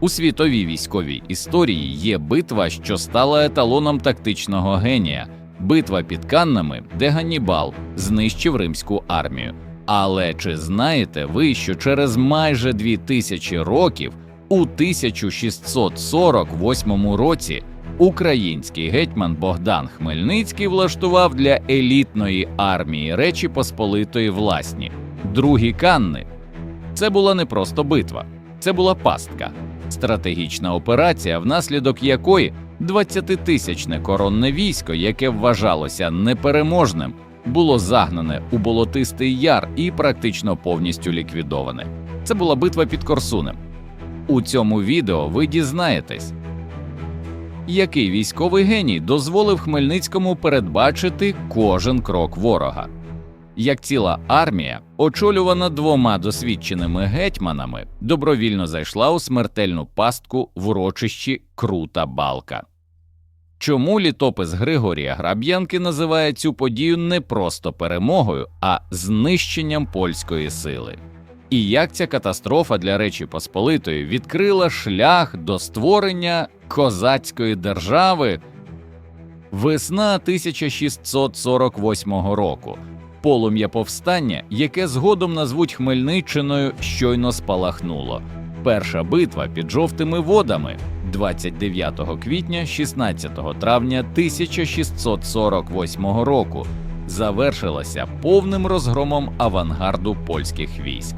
У світовій військовій історії є битва, що стала еталоном тактичного генія, битва під Каннами, де Ганнібал знищив римську армію. Але чи знаєте ви, що через майже дві тисячі років, у 1648 році, український гетьман Богдан Хмельницький влаштував для елітної армії Речі Посполитої власні другі Канни? Це була не просто битва, це була пастка, стратегічна операція, внаслідок якої 20-тисячне коронне військо, яке вважалося непереможним, було загнане у болотистий яр і практично повністю ліквідоване. Це була битва під Корсунем. У цьому відео ви дізнаєтесь, який військовий геній дозволив Хмельницькому передбачити кожен крок ворога. Як ціла армія, очолювана двома досвідченими гетьманами, добровільно зайшла у смертельну пастку в урочищі Крута Балка. Чому літопис Григорія Граб'янки називає цю подію не просто перемогою, а знищенням польської сили? І як ця катастрофа для Речі Посполитої відкрила шлях до створення козацької держави? Весна 1648 року. Полум'я повстання, яке згодом назвуть Хмельниччиною, щойно спалахнуло. Перша битва під жовтими водами 29 квітня 16 травня 1648 року завершилася повним розгромом авангарду польських військ.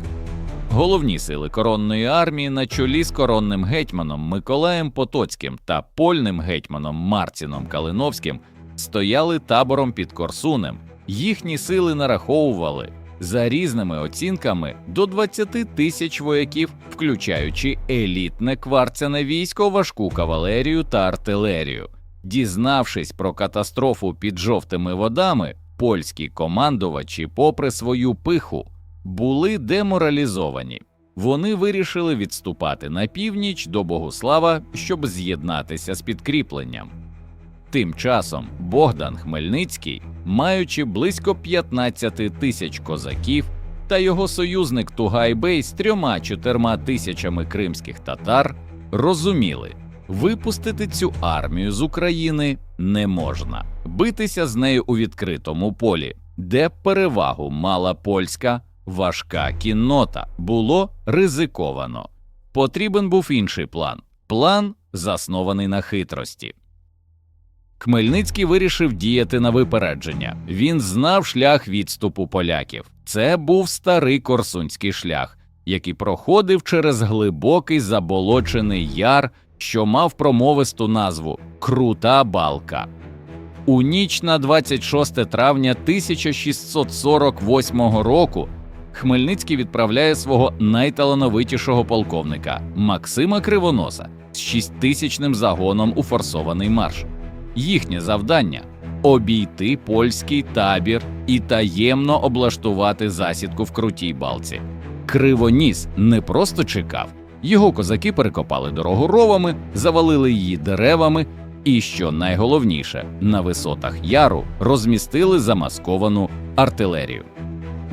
Головні сили коронної армії на чолі з коронним гетьманом Миколаєм Потоцьким та польним гетьманом Марціном Калиновським стояли табором під Корсунем. Їхні сили нараховували за різними оцінками до 20 тисяч вояків, включаючи елітне кварцяне військо, важку кавалерію та артилерію. Дізнавшись про катастрофу під жовтими водами, польські командувачі, попри свою пиху, були деморалізовані. Вони вирішили відступати на північ до Богуслава, щоб з'єднатися з підкріпленням. Тим часом Богдан Хмельницький, маючи близько 15 тисяч козаків, та його союзник Тугайбей з трьома-чотирма тисячами кримських татар розуміли, випустити цю армію з України не можна, битися з нею у відкритому полі, де перевагу мала польська важка кіннота, було ризиковано. Потрібен був інший план план, заснований на хитрості. Хмельницький вирішив діяти на випередження. Він знав шлях відступу поляків. Це був старий корсунський шлях, який проходив через глибокий заболочений яр, що мав промовисту назву Крута Балка. У ніч на 26 травня 1648 року Хмельницький відправляє свого найталановитішого полковника Максима Кривоноса з шісттисячним загоном у форсований марш. Їхнє завдання обійти польський табір і таємно облаштувати засідку в крутій балці. Кривоніс не просто чекав, його козаки перекопали дорогу ровами, завалили її деревами, і, що найголовніше, на висотах яру розмістили замасковану артилерію.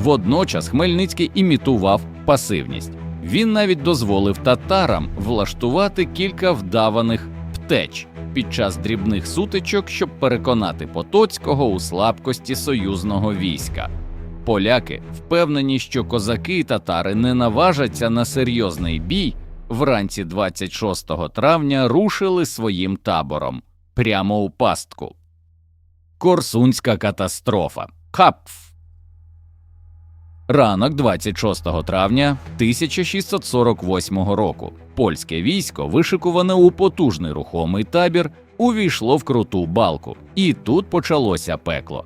Водночас Хмельницький імітував пасивність. Він навіть дозволив татарам влаштувати кілька вдаваних втеч під час дрібних сутичок, щоб переконати Потоцького у слабкості союзного війська. Поляки, впевнені, що козаки і татари не наважаться на серйозний бій, вранці 26 травня рушили своїм табором прямо у пастку. Корсунська катастрофа. Хапф. Ранок 26 травня 1648 року польське військо, вишикуване у потужний рухомий табір, увійшло в круту балку, і тут почалося пекло.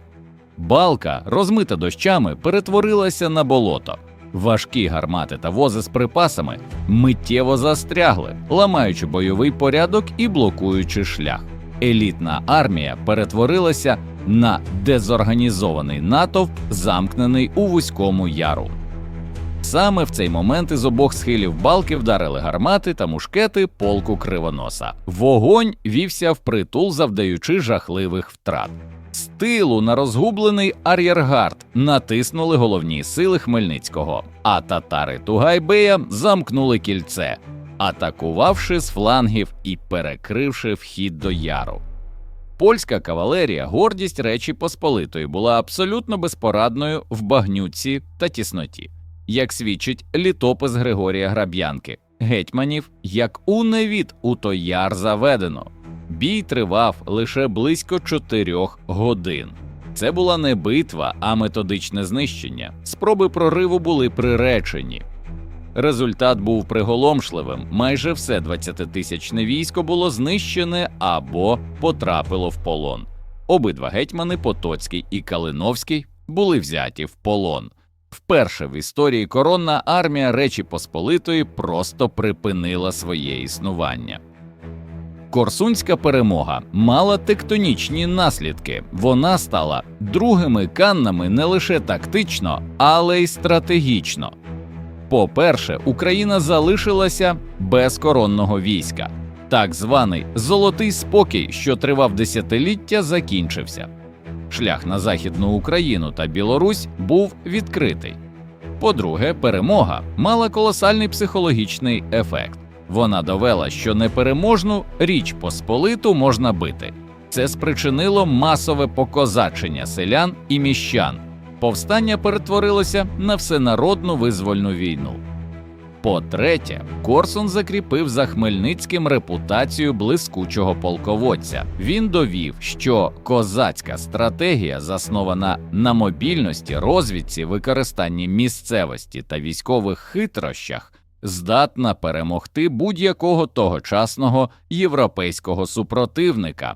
Балка, розмита дощами, перетворилася на болото. Важкі гармати та вози з припасами миттєво застрягли, ламаючи бойовий порядок і блокуючи шлях. Елітна армія перетворилася на дезорганізований натовп, замкнений у вузькому яру. Саме в цей момент із обох схилів балки вдарили гармати та мушкети полку кривоноса. Вогонь вівся впритул, завдаючи жахливих втрат. З тилу на розгублений ар'єргард натиснули головні сили Хмельницького, а татари Тугайбея замкнули кільце. атакувавши з флангів і перекривши вхід до яру. Польська кавалерія, гордість Речі Посполитої, була абсолютно безпорадною в багнюці та тісноті, як свідчить літопис Григорія Граб'янки, гетьманів, як у невід у той яр заведено. Бій тривав лише близько чотирьох годин. Це була не битва, а методичне знищення. Спроби прориву були приречені. Результат був приголомшливим. Майже все 20-тисячне військо було знищене або потрапило в полон. Обидва гетьмани Потоцький і Калиновський були взяті в полон. Вперше в історії коронна армія Речі Посполитої просто припинила своє існування. Корсунська перемога мала тектонічні наслідки. Вона стала другими каннами не лише тактично, але й стратегічно. По-перше, Україна залишилася без коронного війська. Так званий золотий спокій, що тривав десятиліття, закінчився. Шлях на Західну Україну та Білорусь був відкритий. По-друге, перемога мала колосальний психологічний ефект. Вона довела, що непереможну річ Посполиту можна бити. Це спричинило масове покозачення селян і міщан. Повстання перетворилося на всенародну визвольну війну. По-третє, Корсун закріпив за Хмельницьким репутацію блискучого полководця. Він довів, що козацька стратегія, заснована на мобільності, розвідці, використанні місцевості та військових хитрощах, здатна перемогти будь-якого тогочасного європейського супротивника.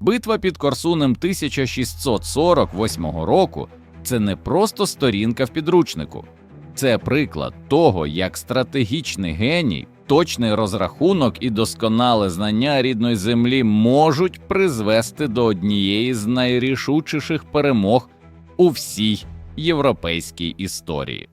Битва під Корсунем 1648 року це не просто сторінка в підручнику, це приклад того, як стратегічний геній, точний розрахунок і досконале знання рідної землі можуть призвести до однієї з найрішучіших перемог у всій європейській історії.